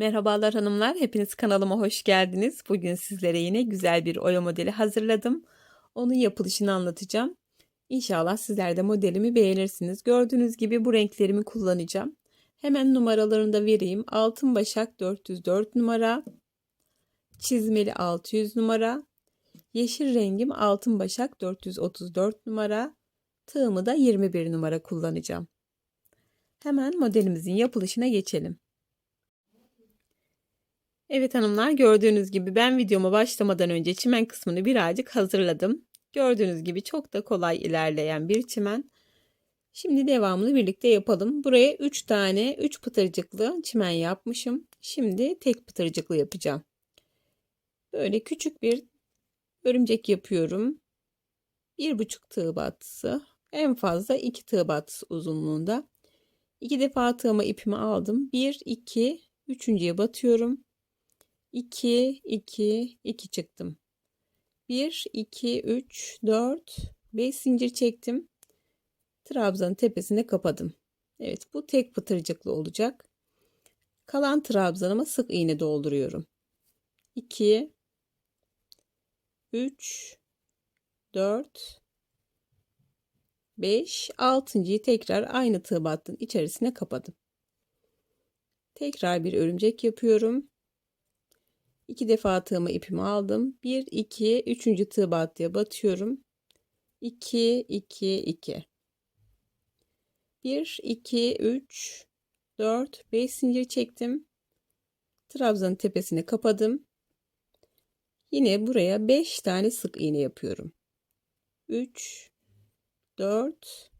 Merhabalar hanımlar, hepiniz kanalıma hoş geldiniz. Bugün sizlere yine güzel bir oya modeli hazırladım. Onun yapılışını anlatacağım. İnşallah sizler de modelimi beğenirsiniz. Gördüğünüz gibi bu renklerimi kullanacağım. Hemen numaralarını da vereyim. Altın başak 404 numara, çizmeli 600 numara, yeşil rengim altın başak 434 numara, tığımı da 21 numara kullanacağım. Hemen modelimizin yapılışına geçelim. Evet hanımlar gördüğünüz gibi ben videoma başlamadan önce çimen kısmını birazcık hazırladım. Gördüğünüz gibi çok da kolay ilerleyen bir çimen. Şimdi devamını birlikte yapalım. Buraya 3 tane 3 pıtırcıklı çimen yapmışım. Şimdi tek pıtırcıklı yapacağım. Böyle küçük bir örümcek yapıyorum. 1,5 tığ battısı. En fazla 2 tığ battısı uzunluğunda. 2 defa tığıma ipimi aldım. 1, 2, üçüncüye batıyorum. 2, 2, 2 çıktım. 1, 2, 3, 4, 5 zincir çektim. Trabzanın tepesine kapadım. Evet bu tek pıtırcıklı olacak. Kalan trabzanıma sık iğne dolduruyorum. 2, 3, 4, 5, 6.yı tekrar aynı tığ battın içerisine kapadım. Tekrar bir örümcek yapıyorum. İki defa tığımı ipimi aldım. 1 2 3. tığ battıya batıyorum. 2 2 2 1 2 3 4 5 zincir çektim. Trabzanın tepesine kapadım. Yine buraya 5 tane sık iğne yapıyorum. 3 4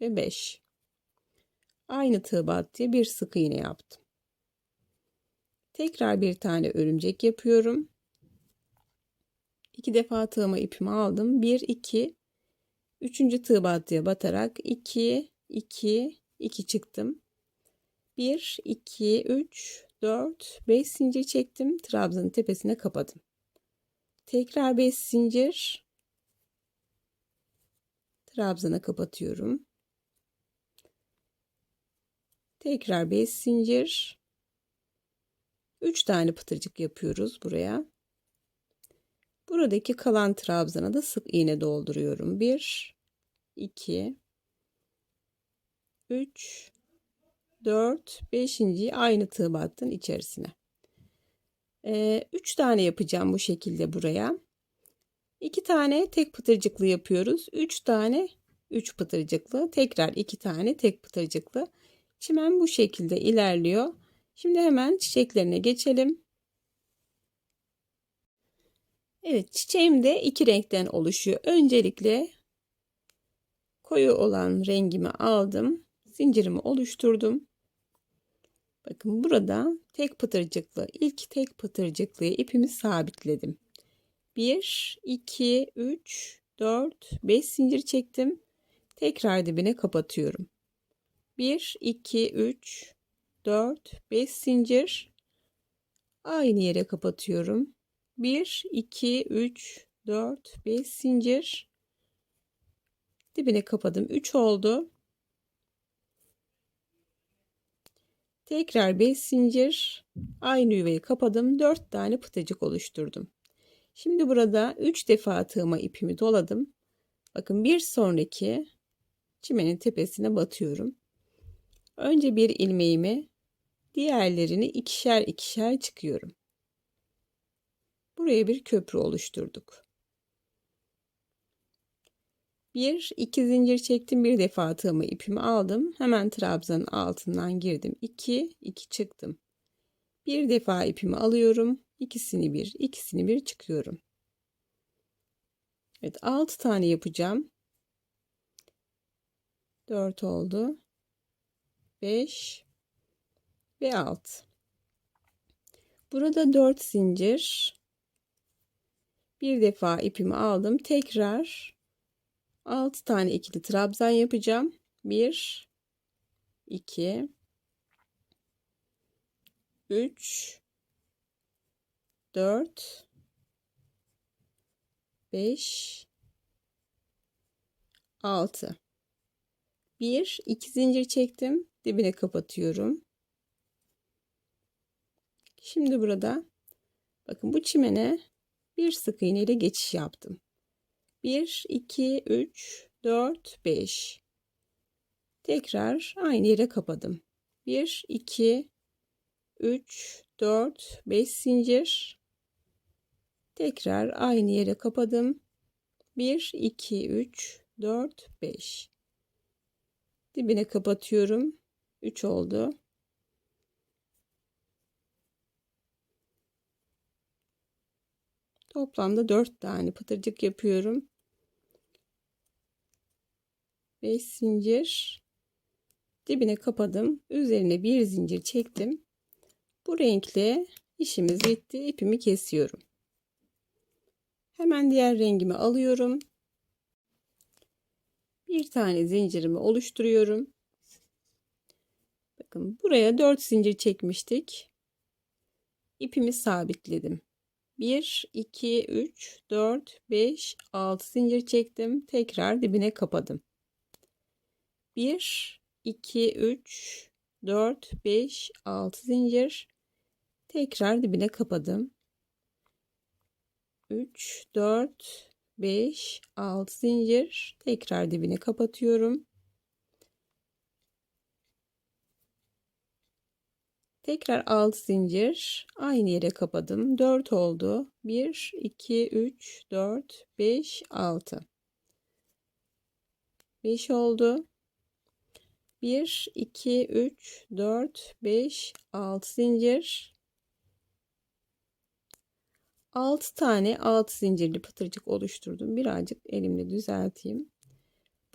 ve 5. Aynı tığ battıya bir sık iğne yaptım. Tekrar bir tane örümcek yapıyorum. İki defa tığıma ipimi aldım. 1 2 3. tığ battıya batarak 2 2 2 çıktım. 1 2 3 4 5 zincir çektim. Trabzanın tepesine kapadım. Tekrar 5 zincir. Trabzana kapatıyorum. Tekrar 5 zincir. 3 tane pıtırcık yapıyoruz buraya. Buradaki kalan trabzana da sık iğne dolduruyorum. 1 2 3 4 5. aynı tığ battın içerisine. 3 ee, tane yapacağım bu şekilde buraya. 2 tane tek pıtırcıklı yapıyoruz. 3 tane 3 pıtırcıklı. Tekrar 2 tane tek pıtırcıklı. Çimen bu şekilde ilerliyor. Şimdi hemen çiçeklerine geçelim. Evet çiçeğim de iki renkten oluşuyor. Öncelikle koyu olan rengimi aldım. Zincirimi oluşturdum. Bakın burada tek pıtırcıklı ilk tek pıtırcıklıya ipimi sabitledim. 1, 2, 3, 4, 5 zincir çektim. Tekrar dibine kapatıyorum. 1, 2, 3, 4 5 zincir. Aynı yere kapatıyorum. 1 2 3 4 5 zincir. Dibine kapadım. 3 oldu. Tekrar 5 zincir. Aynı yuvayı kapadım. 4 tane pıtacık oluşturdum. Şimdi burada 3 defa tığıma ipimi doladım. Bakın bir sonraki çimenin tepesine batıyorum. Önce bir ilmeğimi Diğerlerini ikişer ikişer çıkıyorum. Buraya bir köprü oluşturduk. Bir, iki zincir çektim. Bir defa tığımı ipimi aldım. Hemen trabzanın altından girdim. İki, iki çıktım. Bir defa ipimi alıyorum. İkisini bir, ikisini bir çıkıyorum. Evet, altı tane yapacağım. Dört oldu. Beş, ve alt. Burada 4 zincir. Bir defa ipimi aldım. Tekrar 6 tane ikili trabzan yapacağım. 1 2 3 4 5 6 1 2 zincir çektim. Dibine kapatıyorum. Şimdi burada bakın bu çimene bir sık iğne ile geçiş yaptım. 1, 2, 3, 4, 5. Tekrar aynı yere kapadım. 1, 2, 3, 4, 5 zincir. Tekrar aynı yere kapadım. 1, 2, 3, 4, 5. Dibine kapatıyorum. 3 oldu. Toplamda 4 tane pıtırcık yapıyorum. 5 zincir dibine kapadım. Üzerine bir zincir çektim. Bu renkle işimiz bitti. İpimi kesiyorum. Hemen diğer rengimi alıyorum. Bir tane zincirimi oluşturuyorum. Bakın buraya 4 zincir çekmiştik. İpimi sabitledim. 1, 2, 3, 4, 5, 6 zincir çektim. Tekrar dibine kapadım. 1, 2, 3, 4, 5, 6 zincir. Tekrar dibine kapadım. 3, 4, 5, 6 zincir. Tekrar dibine kapatıyorum. Tekrar 6 zincir. Aynı yere kapadım. 4 oldu. 1, 2, 3, 4, 5, 6. 5 oldu. 1, 2, 3, 4, 5, 6 zincir. 6 tane 6 zincirli pıtırcık oluşturdum. Birazcık elimle düzelteyim.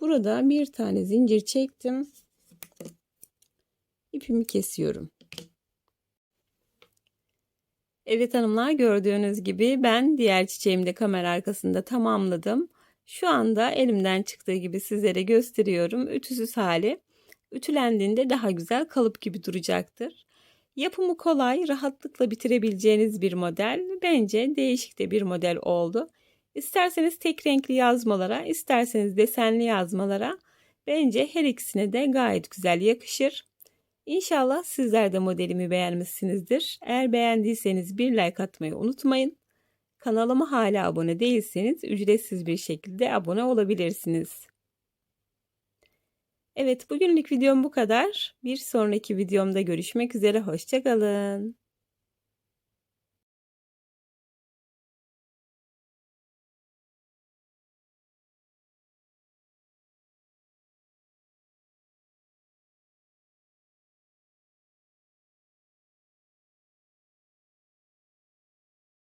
Burada bir tane zincir çektim. İpimi kesiyorum. Evet hanımlar gördüğünüz gibi ben diğer çiçeğimi de kamera arkasında tamamladım. Şu anda elimden çıktığı gibi sizlere gösteriyorum. Ütüsüz hali. Ütülendiğinde daha güzel kalıp gibi duracaktır. Yapımı kolay, rahatlıkla bitirebileceğiniz bir model. Bence değişik de bir model oldu. İsterseniz tek renkli yazmalara, isterseniz desenli yazmalara bence her ikisine de gayet güzel yakışır. İnşallah sizler de modelimi beğenmişsinizdir. Eğer beğendiyseniz bir like atmayı unutmayın. Kanalıma hala abone değilseniz ücretsiz bir şekilde abone olabilirsiniz. Evet bugünlük videom bu kadar. Bir sonraki videomda görüşmek üzere. Hoşçakalın.